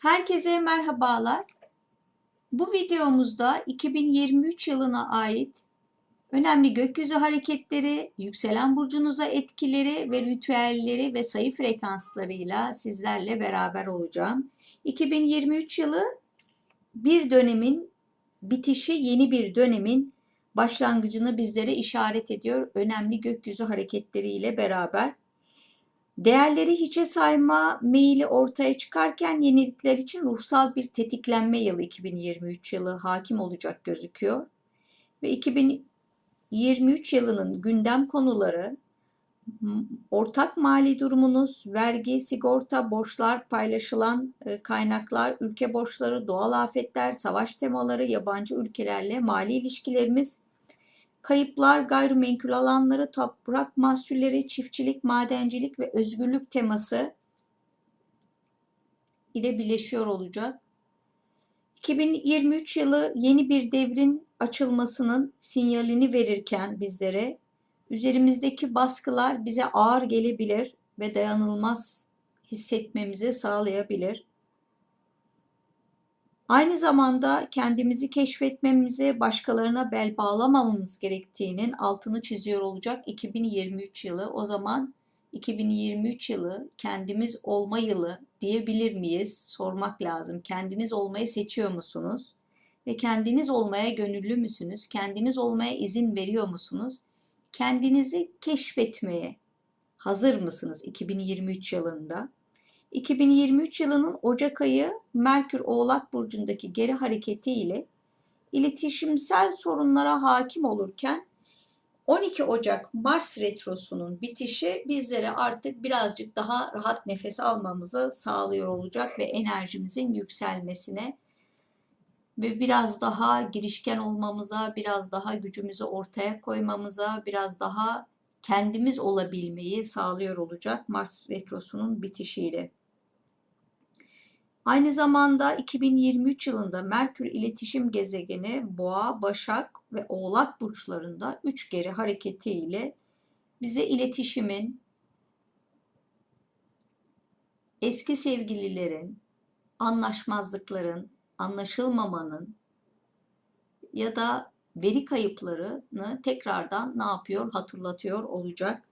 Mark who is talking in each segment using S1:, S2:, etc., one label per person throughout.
S1: Herkese merhabalar. Bu videomuzda 2023 yılına ait önemli gökyüzü hareketleri, yükselen burcunuza etkileri ve ritüelleri ve sayı frekanslarıyla sizlerle beraber olacağım. 2023 yılı bir dönemin bitişi, yeni bir dönemin başlangıcını bizlere işaret ediyor. Önemli gökyüzü hareketleriyle beraber. Değerleri hiçe sayma meyili ortaya çıkarken yenilikler için ruhsal bir tetiklenme yılı 2023 yılı hakim olacak gözüküyor. Ve 2023 yılının gündem konuları ortak mali durumunuz, vergi, sigorta, borçlar, paylaşılan e, kaynaklar, ülke borçları, doğal afetler, savaş temaları, yabancı ülkelerle mali ilişkilerimiz, Kayıplar, gayrimenkul alanları, toprak mahsulleri, çiftçilik, madencilik ve özgürlük teması ile birleşiyor olacak. 2023 yılı yeni bir devrin açılmasının sinyalini verirken bizlere üzerimizdeki baskılar bize ağır gelebilir ve dayanılmaz hissetmemizi sağlayabilir. Aynı zamanda kendimizi keşfetmemize, başkalarına bel bağlamamamız gerektiğinin altını çiziyor olacak 2023 yılı. O zaman 2023 yılı kendimiz olma yılı diyebilir miyiz? Sormak lazım. Kendiniz olmayı seçiyor musunuz? Ve kendiniz olmaya gönüllü müsünüz? Kendiniz olmaya izin veriyor musunuz? Kendinizi keşfetmeye hazır mısınız 2023 yılında? 2023 yılının Ocak ayı Merkür Oğlak Burcu'ndaki geri hareketi ile iletişimsel sorunlara hakim olurken 12 Ocak Mars Retrosu'nun bitişi bizlere artık birazcık daha rahat nefes almamızı sağlıyor olacak ve enerjimizin yükselmesine ve biraz daha girişken olmamıza, biraz daha gücümüzü ortaya koymamıza, biraz daha kendimiz olabilmeyi sağlıyor olacak Mars Retrosu'nun bitişiyle. Aynı zamanda 2023 yılında Merkür iletişim gezegeni Boğa, Başak ve Oğlak burçlarında 3 geri hareketi ile bize iletişimin, eski sevgililerin, anlaşmazlıkların, anlaşılmamanın ya da veri kayıplarını tekrardan ne yapıyor hatırlatıyor olacak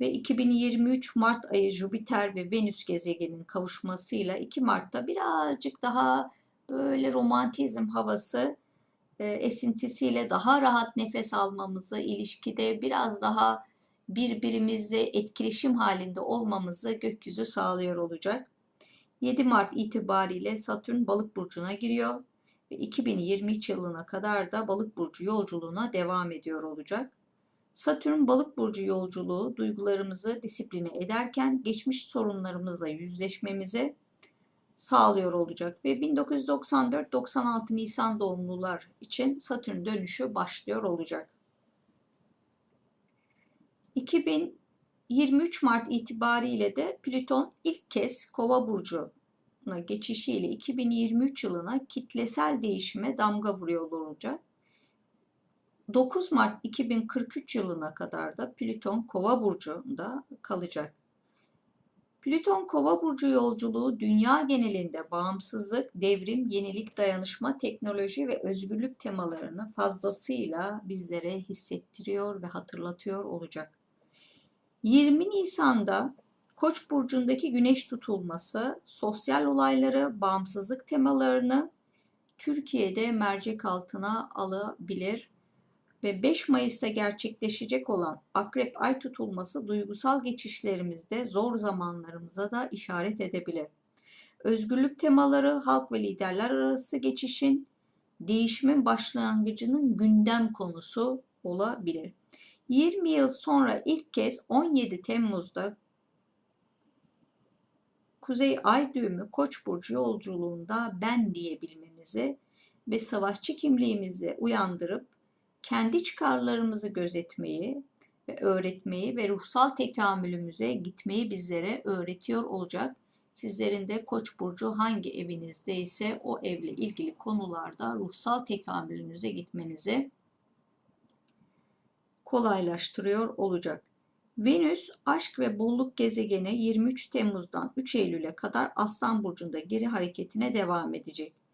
S1: ve 2023 Mart ayı Jüpiter ve Venüs gezegenin kavuşmasıyla 2 Mart'ta birazcık daha böyle romantizm havası e, esintisiyle daha rahat nefes almamızı, ilişkide biraz daha birbirimizle etkileşim halinde olmamızı gökyüzü sağlıyor olacak. 7 Mart itibariyle Satürn balık burcuna giriyor ve 2023 yılına kadar da balık burcu yolculuğuna devam ediyor olacak. Satürn balık burcu yolculuğu duygularımızı disipline ederken geçmiş sorunlarımızla yüzleşmemizi sağlıyor olacak ve 1994-96 Nisan doğumlular için Satürn dönüşü başlıyor olacak. 2023 Mart itibariyle de Plüton ilk kez Kova burcuna geçişiyle 2023 yılına kitlesel değişime damga vuruyor olacak. 9 Mart 2043 yılına kadar da Plüton Kova burcunda kalacak. Plüton Kova burcu yolculuğu dünya genelinde bağımsızlık, devrim, yenilik, dayanışma, teknoloji ve özgürlük temalarını fazlasıyla bizlere hissettiriyor ve hatırlatıyor olacak. 20 Nisan'da Koç burcundaki güneş tutulması sosyal olayları, bağımsızlık temalarını Türkiye'de mercek altına alabilir ve 5 Mayıs'ta gerçekleşecek olan Akrep Ay tutulması duygusal geçişlerimizde zor zamanlarımıza da işaret edebilir. Özgürlük temaları halk ve liderler arası geçişin değişimin başlangıcının gündem konusu olabilir. 20 yıl sonra ilk kez 17 Temmuz'da Kuzey Ay düğümü Koç burcu yolculuğunda ben diyebilmemizi ve savaşçı kimliğimizi uyandırıp kendi çıkarlarımızı gözetmeyi ve öğretmeyi ve ruhsal tekamülümüze gitmeyi bizlere öğretiyor olacak. Sizlerin de Koç burcu hangi evinizdeyse o evle ilgili konularda ruhsal tekamülünüze gitmenizi kolaylaştırıyor olacak. Venüs aşk ve bolluk gezegeni 23 Temmuz'dan 3 Eylül'e kadar Aslan Burcu'nda geri hareketine devam edecek.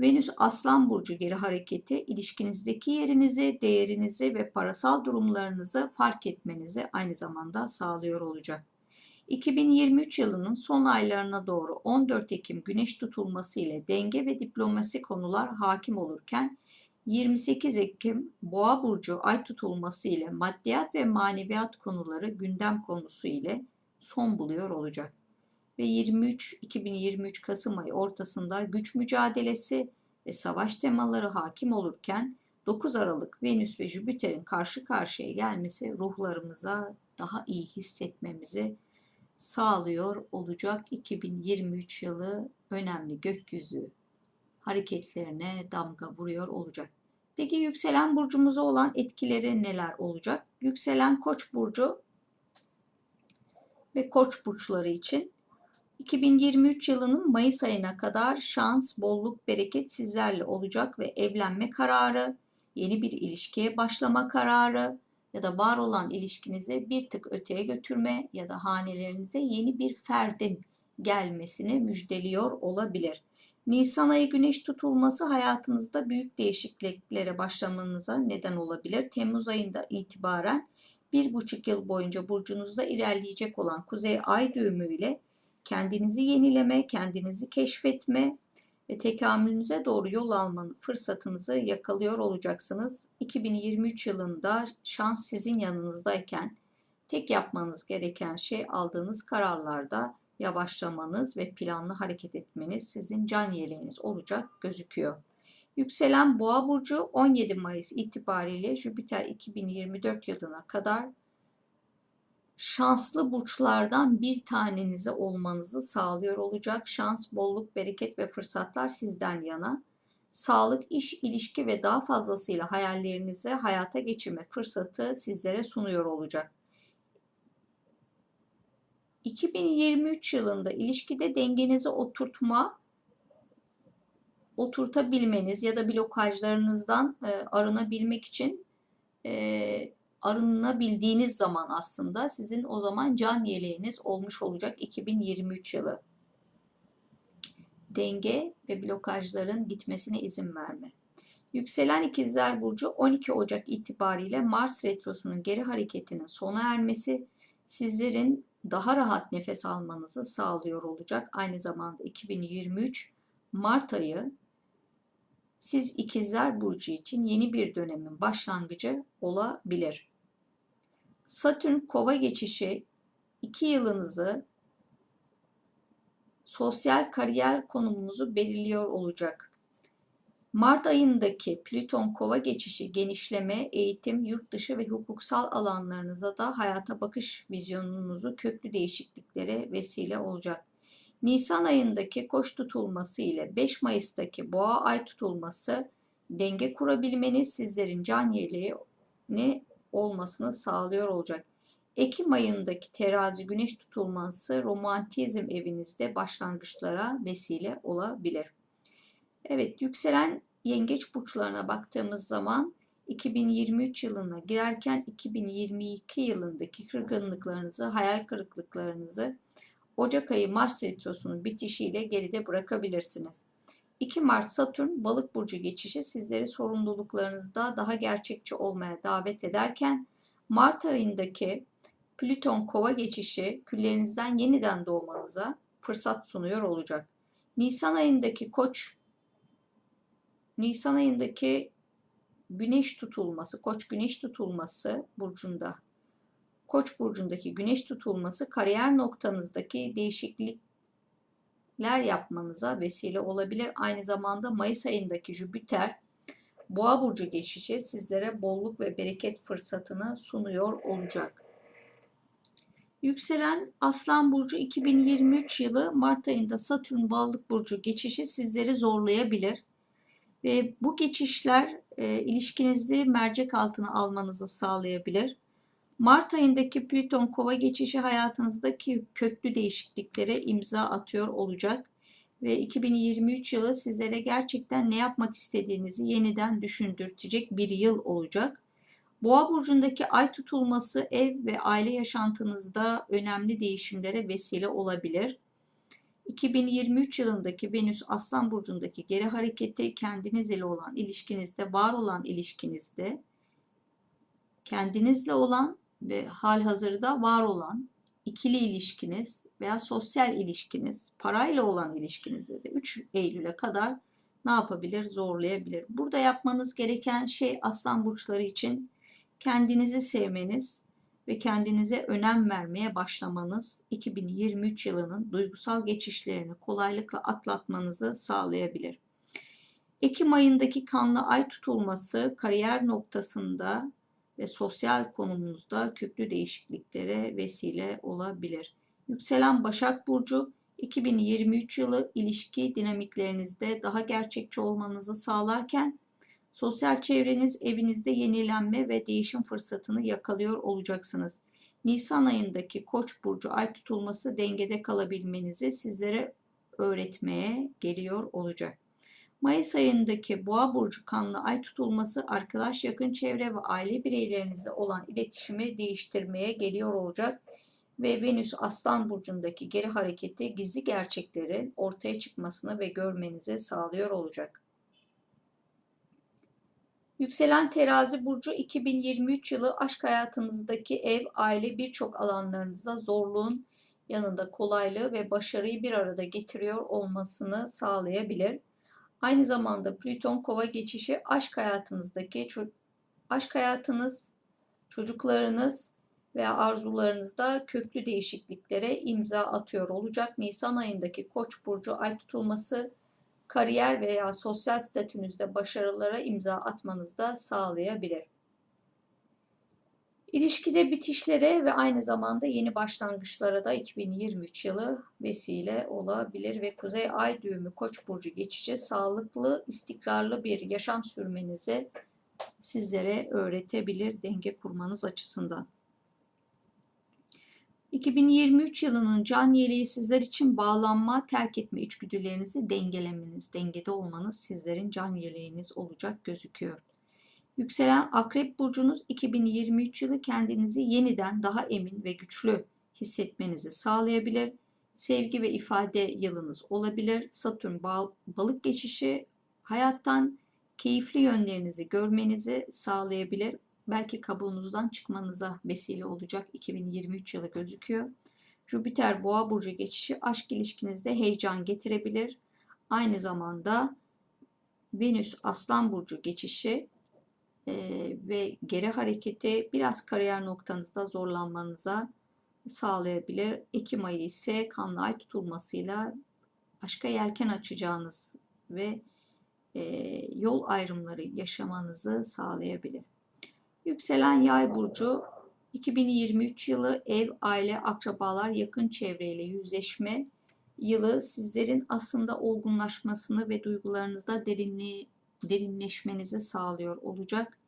S1: Venüs Aslan Burcu geri hareketi ilişkinizdeki yerinizi, değerinizi ve parasal durumlarınızı fark etmenizi aynı zamanda sağlıyor olacak. 2023 yılının son aylarına doğru 14 Ekim güneş tutulması ile denge ve diplomasi konular hakim olurken 28 Ekim Boğa burcu ay tutulması ile maddiyat ve maneviyat konuları gündem konusu ile son buluyor olacak. Ve 23 2023 Kasım ayı ortasında güç mücadelesi ve savaş temaları hakim olurken 9 Aralık Venüs ve Jüpiter'in karşı karşıya gelmesi ruhlarımıza daha iyi hissetmemizi sağlıyor olacak 2023 yılı önemli gökyüzü hareketlerine damga vuruyor olacak. Peki yükselen burcumuza olan etkileri neler olacak? Yükselen Koç burcu ve Koç burçları için 2023 yılının Mayıs ayına kadar şans, bolluk, bereket sizlerle olacak ve evlenme kararı, yeni bir ilişkiye başlama kararı ya da var olan ilişkinizi bir tık öteye götürme ya da hanelerinize yeni bir ferdin gelmesini müjdeliyor olabilir. Nisan ayı güneş tutulması hayatınızda büyük değişikliklere başlamanıza neden olabilir. Temmuz ayında itibaren bir buçuk yıl boyunca burcunuzda ilerleyecek olan kuzey ay düğümüyle kendinizi yenileme, kendinizi keşfetme ve tekamülünüze doğru yol almanın fırsatınızı yakalıyor olacaksınız. 2023 yılında şans sizin yanınızdayken tek yapmanız gereken şey aldığınız kararlarda yavaşlamanız ve planlı hareket etmeniz sizin can yeleğiniz olacak gözüküyor. Yükselen Boğa burcu 17 Mayıs itibariyle Jüpiter 2024 yılına kadar şanslı burçlardan bir tanenize olmanızı sağlıyor olacak. Şans, bolluk, bereket ve fırsatlar sizden yana. Sağlık, iş, ilişki ve daha fazlasıyla hayallerinizi hayata geçirme fırsatı sizlere sunuyor olacak. 2023 yılında ilişkide dengenizi oturtma, oturtabilmeniz ya da blokajlarınızdan e, arınabilmek için e, arınabildiğiniz zaman aslında sizin o zaman can yeleğiniz olmuş olacak 2023 yılı. Denge ve blokajların gitmesine izin verme. Yükselen ikizler burcu 12 Ocak itibariyle Mars retrosunun geri hareketinin sona ermesi sizlerin daha rahat nefes almanızı sağlıyor olacak. Aynı zamanda 2023 Mart ayı siz ikizler burcu için yeni bir dönemin başlangıcı olabilir. Satürn kova geçişi 2 yılınızı sosyal kariyer konumunuzu belirliyor olacak. Mart ayındaki Plüton kova geçişi genişleme, eğitim, yurt dışı ve hukuksal alanlarınıza da hayata bakış vizyonunuzu köklü değişikliklere vesile olacak. Nisan ayındaki koç tutulması ile 5 Mayıs'taki boğa ay tutulması denge kurabilmeniz sizlerin can yeleğini olmasını sağlıyor olacak. Ekim ayındaki terazi güneş tutulması romantizm evinizde başlangıçlara vesile olabilir. Evet yükselen yengeç burçlarına baktığımız zaman 2023 yılına girerken 2022 yılındaki kırgınlıklarınızı, hayal kırıklıklarınızı Ocak ayı Mars retrosunun bitişiyle geride bırakabilirsiniz. 2 Mart Satürn balık burcu geçişi sizleri sorumluluklarınızda daha gerçekçi olmaya davet ederken Mart ayındaki Plüton kova geçişi küllerinizden yeniden doğmanıza fırsat sunuyor olacak. Nisan ayındaki koç Nisan ayındaki güneş tutulması, koç güneş tutulması burcunda Koç burcundaki güneş tutulması kariyer noktanızdaki değişiklikler yapmanıza vesile olabilir. Aynı zamanda Mayıs ayındaki Jüpiter Boğa burcu geçişi sizlere bolluk ve bereket fırsatını sunuyor olacak. Yükselen Aslan burcu 2023 yılı Mart ayında Satürn Balık burcu geçişi sizleri zorlayabilir. Ve bu geçişler e, ilişkinizi mercek altına almanızı sağlayabilir. Mart ayındaki Plüton kova geçişi hayatınızdaki köklü değişikliklere imza atıyor olacak ve 2023 yılı sizlere gerçekten ne yapmak istediğinizi yeniden düşündürtecek bir yıl olacak. Boğa burcundaki ay tutulması ev ve aile yaşantınızda önemli değişimlere vesile olabilir. 2023 yılındaki Venüs Aslan burcundaki geri hareketi kendiniz ile olan ilişkinizde, var olan ilişkinizde, kendinizle olan ve hal hazırda var olan ikili ilişkiniz veya sosyal ilişkiniz, parayla olan ilişkinizde de 3 Eylül'e kadar ne yapabilir? Zorlayabilir. Burada yapmanız gereken şey aslan burçları için kendinizi sevmeniz ve kendinize önem vermeye başlamanız 2023 yılının duygusal geçişlerini kolaylıkla atlatmanızı sağlayabilir. Ekim ayındaki kanlı ay tutulması kariyer noktasında ve sosyal konumunuzda köklü değişikliklere vesile olabilir. Yükselen Başak Burcu 2023 yılı ilişki dinamiklerinizde daha gerçekçi olmanızı sağlarken sosyal çevreniz evinizde yenilenme ve değişim fırsatını yakalıyor olacaksınız. Nisan ayındaki Koç burcu ay tutulması dengede kalabilmenizi sizlere öğretmeye geliyor olacak. Mayıs ayındaki Boğa burcu kanlı ay tutulması arkadaş, yakın çevre ve aile bireylerinizle olan iletişimi değiştirmeye geliyor olacak ve Venüs Aslan burcundaki geri hareketi gizli gerçeklerin ortaya çıkmasını ve görmenizi sağlıyor olacak. Yükselen terazi burcu 2023 yılı aşk hayatınızdaki ev, aile birçok alanlarınızda zorluğun yanında kolaylığı ve başarıyı bir arada getiriyor olmasını sağlayabilir. Aynı zamanda Plüton kova geçişi aşk hayatınızdaki aşk hayatınız, çocuklarınız veya arzularınızda köklü değişikliklere imza atıyor olacak. Nisan ayındaki Koç burcu ay tutulması kariyer veya sosyal statünüzde başarılara imza atmanızı da sağlayabilir. İlişkide bitişlere ve aynı zamanda yeni başlangıçlara da 2023 yılı vesile olabilir ve Kuzey Ay düğümü Koç burcu geçici sağlıklı, istikrarlı bir yaşam sürmenizi sizlere öğretebilir denge kurmanız açısından. 2023 yılının can yeleği sizler için bağlanma, terk etme içgüdülerinizi dengelemeniz, dengede olmanız sizlerin can yeleğiniz olacak gözüküyor. Yükselen Akrep Burcunuz 2023 yılı kendinizi yeniden daha emin ve güçlü hissetmenizi sağlayabilir. Sevgi ve ifade yılınız olabilir. Satürn balık geçişi hayattan keyifli yönlerinizi görmenizi sağlayabilir belki kabuğunuzdan çıkmanıza vesile olacak 2023 yılı gözüküyor. Jüpiter boğa burcu geçişi aşk ilişkinizde heyecan getirebilir. Aynı zamanda Venüs aslan burcu geçişi ve geri hareketi biraz kariyer noktanızda zorlanmanıza sağlayabilir. Ekim ayı ise kanlı ay tutulmasıyla aşka yelken açacağınız ve yol ayrımları yaşamanızı sağlayabilir. Yükselen yay burcu 2023 yılı ev, aile, akrabalar, yakın çevreyle yüzleşme yılı sizlerin aslında olgunlaşmasını ve duygularınızda derinliği, derinleşmenizi sağlıyor olacak.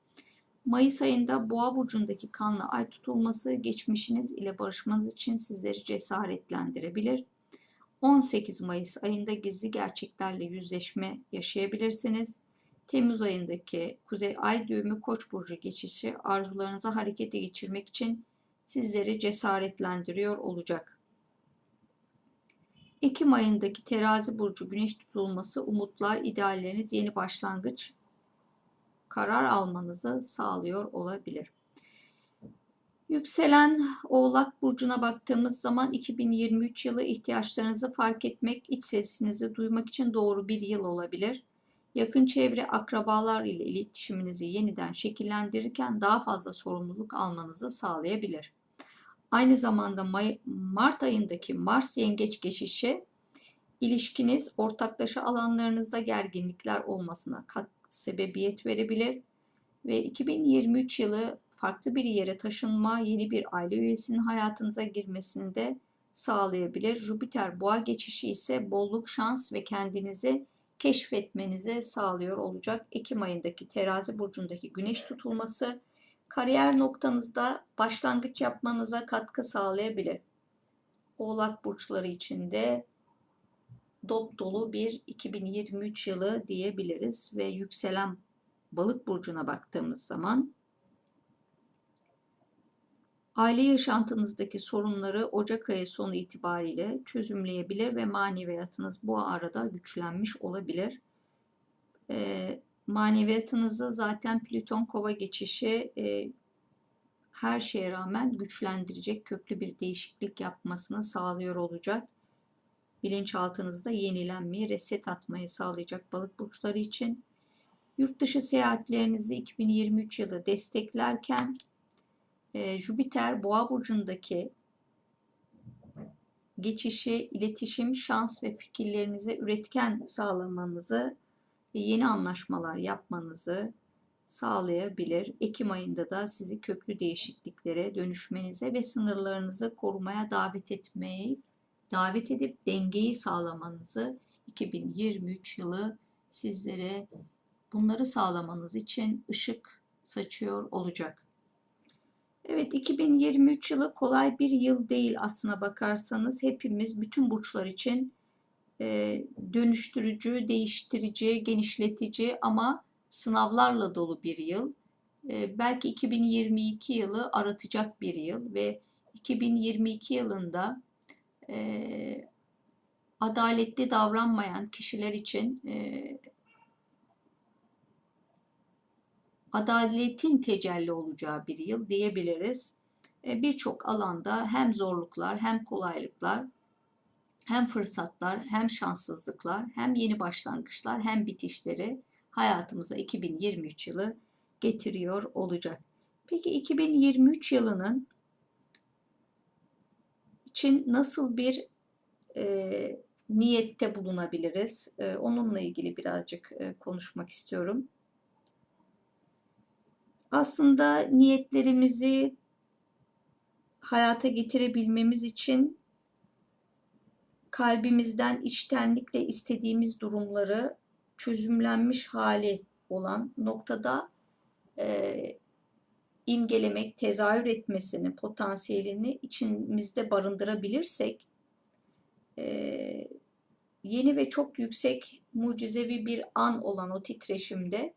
S1: Mayıs ayında Boğa burcundaki kanlı ay tutulması geçmişiniz ile barışmanız için sizleri cesaretlendirebilir. 18 Mayıs ayında gizli gerçeklerle yüzleşme yaşayabilirsiniz. Temmuz ayındaki Kuzey Ay düğümü Koç burcu geçişi arzularınızı harekete geçirmek için sizleri cesaretlendiriyor olacak. Ekim ayındaki Terazi burcu Güneş tutulması umutlar, idealleriniz, yeni başlangıç, karar almanızı sağlıyor olabilir. Yükselen Oğlak burcuna baktığımız zaman 2023 yılı ihtiyaçlarınızı fark etmek, iç sesinizi duymak için doğru bir yıl olabilir yakın çevre akrabalar ile iletişiminizi yeniden şekillendirirken daha fazla sorumluluk almanızı sağlayabilir. Aynı zamanda May Mart ayındaki Mars yengeç geçişi ilişkiniz ortaklaşa alanlarınızda gerginlikler olmasına sebebiyet verebilir ve 2023 yılı farklı bir yere taşınma, yeni bir aile üyesinin hayatınıza girmesini de sağlayabilir. Jüpiter boğa geçişi ise bolluk, şans ve kendinizi keşfetmenize sağlıyor olacak. Ekim ayındaki terazi burcundaki güneş tutulması kariyer noktanızda başlangıç yapmanıza katkı sağlayabilir. Oğlak burçları için de dop dolu bir 2023 yılı diyebiliriz ve yükselen balık burcuna baktığımız zaman Aile yaşantınızdaki sorunları Ocak ayı sonu itibariyle çözümleyebilir ve maneviyatınız bu arada güçlenmiş olabilir. E, maneviyatınızı zaten Plüton kova geçişi e, her şeye rağmen güçlendirecek, köklü bir değişiklik yapmasını sağlıyor olacak. Bilinçaltınızda yenilenmeyi, reset atmayı sağlayacak balık burçları için. Yurt dışı seyahatlerinizi 2023 yılı desteklerken e, Jüpiter Boğa burcundaki geçişi, iletişim, şans ve fikirlerinize üretken sağlamanızı ve yeni anlaşmalar yapmanızı sağlayabilir. Ekim ayında da sizi köklü değişikliklere dönüşmenize ve sınırlarınızı korumaya davet etmeyi davet edip dengeyi sağlamanızı 2023 yılı sizlere bunları sağlamanız için ışık saçıyor olacak. Evet 2023 yılı kolay bir yıl değil aslına bakarsanız hepimiz bütün burçlar için e, dönüştürücü, değiştirici, genişletici ama sınavlarla dolu bir yıl. E, belki 2022 yılı aratacak bir yıl ve 2022 yılında e, adaletli davranmayan kişiler için e, adaletin tecelli olacağı bir yıl diyebiliriz. E, Birçok alanda hem zorluklar hem kolaylıklar hem fırsatlar hem şanssızlıklar hem yeni başlangıçlar hem bitişleri hayatımıza 2023 yılı getiriyor olacak. Peki 2023 yılının için nasıl bir e, niyette bulunabiliriz? E, onunla ilgili birazcık e, konuşmak istiyorum. Aslında niyetlerimizi hayata getirebilmemiz için kalbimizden içtenlikle istediğimiz durumları çözümlenmiş hali olan noktada e, imgelemek, tezahür etmesini, potansiyelini içimizde barındırabilirsek e, yeni ve çok yüksek mucizevi bir an olan o titreşimde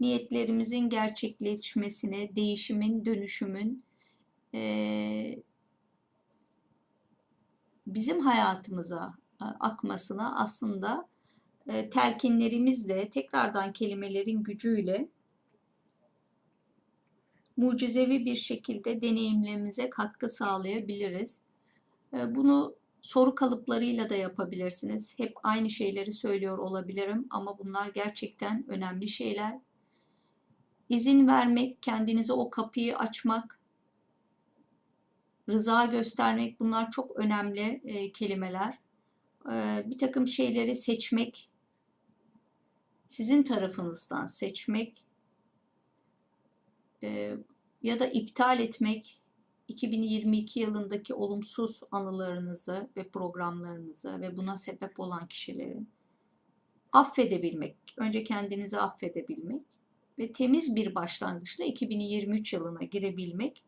S1: niyetlerimizin gerçekleşmesine, değişimin, dönüşümün e, bizim hayatımıza e, akmasına aslında e, telkinlerimizle, tekrardan kelimelerin gücüyle mucizevi bir şekilde deneyimlerimize katkı sağlayabiliriz. E, bunu soru kalıplarıyla da yapabilirsiniz. Hep aynı şeyleri söylüyor olabilirim ama bunlar gerçekten önemli şeyler. İzin vermek, kendinize o kapıyı açmak, rıza göstermek bunlar çok önemli e, kelimeler. E, bir takım şeyleri seçmek, sizin tarafınızdan seçmek e, ya da iptal etmek 2022 yılındaki olumsuz anılarınızı ve programlarınızı ve buna sebep olan kişileri affedebilmek, önce kendinizi affedebilmek ve temiz bir başlangıçla 2023 yılına girebilmek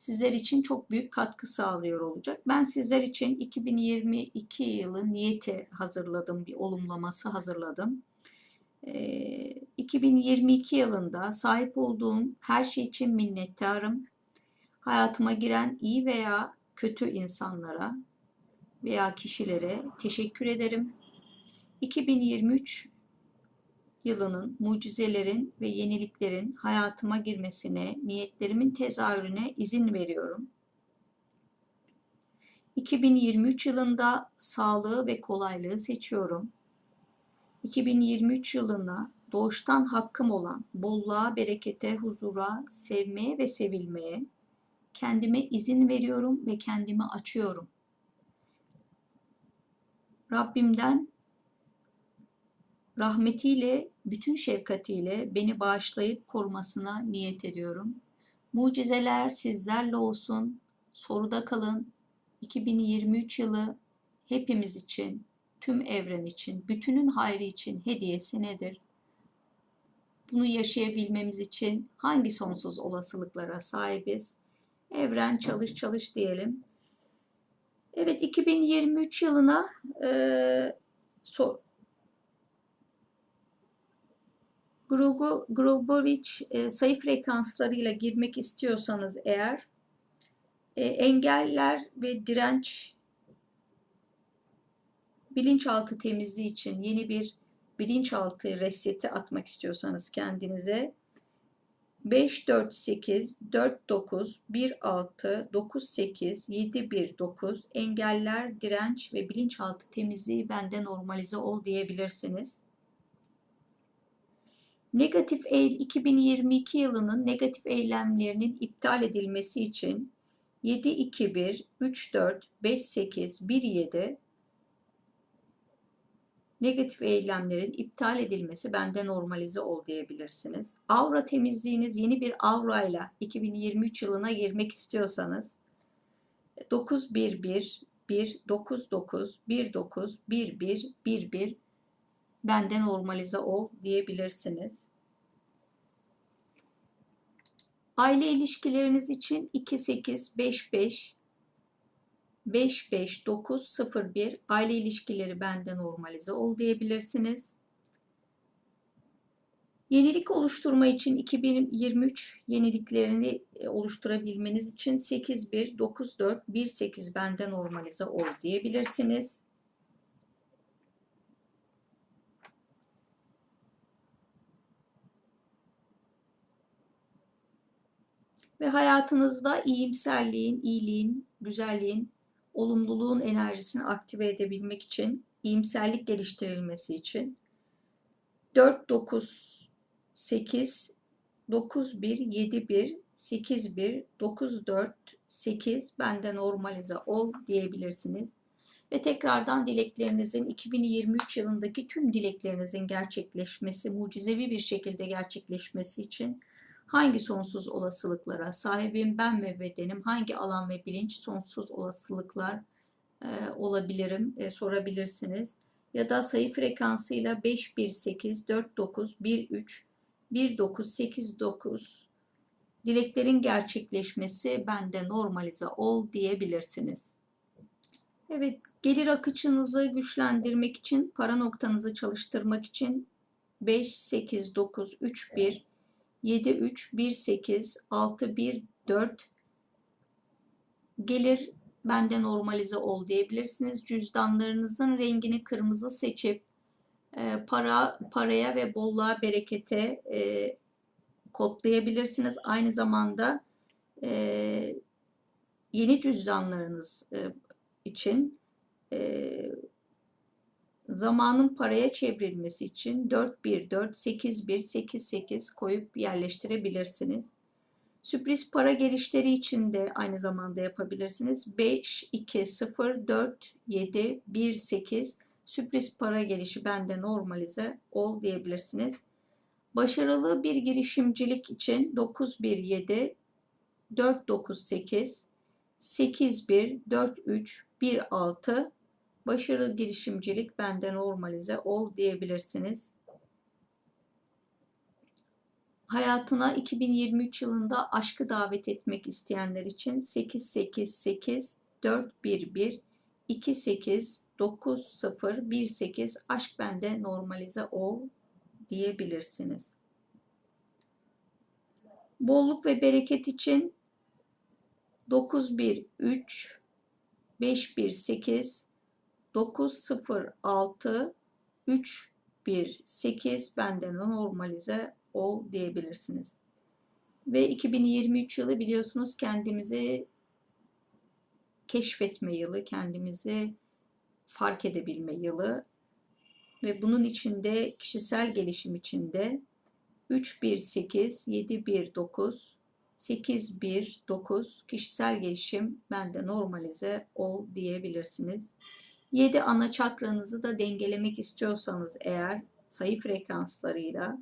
S1: sizler için çok büyük katkı sağlıyor olacak. Ben sizler için 2022 yılı niyeti hazırladım, bir olumlaması hazırladım. 2022 yılında sahip olduğum her şey için minnettarım. Hayatıma giren iyi veya kötü insanlara veya kişilere teşekkür ederim. 2023 yılının mucizelerin ve yeniliklerin hayatıma girmesine, niyetlerimin tezahürüne izin veriyorum. 2023 yılında sağlığı ve kolaylığı seçiyorum. 2023 yılına doğuştan hakkım olan bolluğa, berekete, huzura, sevmeye ve sevilmeye kendime izin veriyorum ve kendimi açıyorum. Rabbimden rahmetiyle, bütün şefkatiyle beni bağışlayıp korumasına niyet ediyorum. Mucizeler sizlerle olsun. Soruda kalın. 2023 yılı hepimiz için tüm evren için, bütünün hayrı için hediyesi nedir? Bunu yaşayabilmemiz için hangi sonsuz olasılıklara sahibiz? Evren çalış çalış diyelim. Evet 2023 yılına e, so, Grubovich e, sayı frekanslarıyla girmek istiyorsanız eğer E, engeller ve direnç bilinçaltı temizliği için yeni bir bilinçaltı reseti atmak istiyorsanız kendinize 5 4 8 4 9 1 6 9 8 7 1 9 engeller, direnç ve bilinçaltı temizliği bende normalize ol diyebilirsiniz. Negatif eğil 2022 yılının negatif eylemlerinin iptal edilmesi için 7 2 1 3 4 5 8 1 7 negatif eylemlerin iptal edilmesi bende normalize ol diyebilirsiniz. Aura temizliğiniz yeni bir aurayla 2023 yılına girmek istiyorsanız 911 1 99 19 11 11 bende normalize ol diyebilirsiniz. Aile ilişkileriniz için 2855 55901 aile ilişkileri bende normalize ol diyebilirsiniz. Yenilik oluşturma için 2023 yeniliklerini e, oluşturabilmeniz için 819418 bende normalize ol diyebilirsiniz. Ve hayatınızda iyimserliğin, iyiliğin, güzelliğin olumluluğun enerjisini aktive edebilmek için, iyimserlik geliştirilmesi için 4 9 8 9 1 7 1 8 1 9 4 8 bende normalize ol diyebilirsiniz. Ve tekrardan dileklerinizin 2023 yılındaki tüm dileklerinizin gerçekleşmesi, mucizevi bir şekilde gerçekleşmesi için Hangi sonsuz olasılıklara sahibim ben ve bedenim? Hangi alan ve bilinç sonsuz olasılıklar e, olabilirim e, sorabilirsiniz. Ya da sayı frekansıyla 518 49 13 1989 dileklerin gerçekleşmesi bende normalize ol diyebilirsiniz. Evet, gelir akışınızı güçlendirmek için, para noktanızı çalıştırmak için 5, 8, 9, 3, 1 7 3 1 8 6 1 4 gelir bende normalize ol diyebilirsiniz. Cüzdanlarınızın rengini kırmızı seçip e, para paraya ve bolluğa berekete e, kodlayabilirsiniz. Aynı zamanda e, yeni cüzdanlarınız e, için e, zamanın paraya çevrilmesi için 414 8188 koyup yerleştirebilirsiniz. Sürpriz para gelişleri için de aynı zamanda yapabilirsiniz. 5 2 0 4 7 1 8 sürpriz para gelişi bende normalize ol diyebilirsiniz. Başarılı bir girişimcilik için 917 498 81 43 16 Başarı girişimcilik bende normalize ol diyebilirsiniz. Hayatına 2023 yılında aşkı davet etmek isteyenler için 888 411 28 9018 aşk bende normalize ol diyebilirsiniz. Bolluk ve bereket için 913 518 906 318 benden normalize ol diyebilirsiniz. Ve 2023 yılı biliyorsunuz kendimizi keşfetme yılı, kendimizi fark edebilme yılı ve bunun içinde kişisel gelişim içinde 318 719 819 kişisel gelişim bende normalize ol diyebilirsiniz. 7 ana çakranızı da dengelemek istiyorsanız eğer sayı frekanslarıyla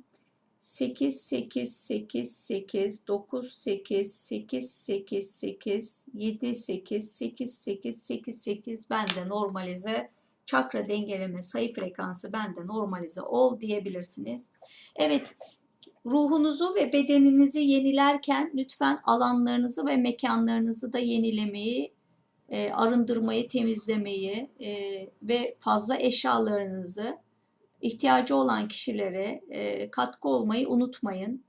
S1: 8 8 8 8 9 8 8 8 8 7 8 8 8 8 8 bende normalize çakra dengeleme sayı frekansı bende normalize ol diyebilirsiniz. Evet ruhunuzu ve bedeninizi yenilerken lütfen alanlarınızı ve mekanlarınızı da yenilemeyi e, arındırmayı, temizlemeyi e, ve fazla eşyalarınızı ihtiyacı olan kişilere e, katkı olmayı unutmayın.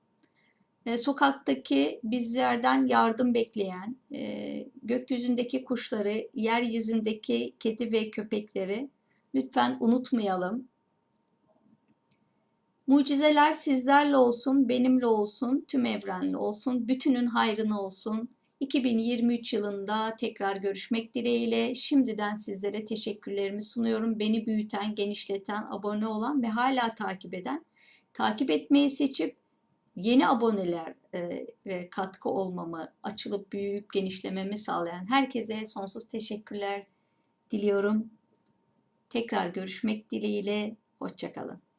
S1: e, sokaktaki bizlerden yardım bekleyen, e, gökyüzündeki kuşları, yeryüzündeki kedi ve köpekleri lütfen unutmayalım. Mucizeler sizlerle olsun, benimle olsun, tüm evrenle olsun, bütünün hayrına olsun. 2023 yılında tekrar görüşmek dileğiyle şimdiden sizlere teşekkürlerimi sunuyorum. Beni büyüten, genişleten, abone olan ve hala takip eden, takip etmeyi seçip yeni aboneler e, katkı olmamı, açılıp büyüyüp genişlememi sağlayan herkese sonsuz teşekkürler diliyorum. Tekrar görüşmek dileğiyle, hoşçakalın.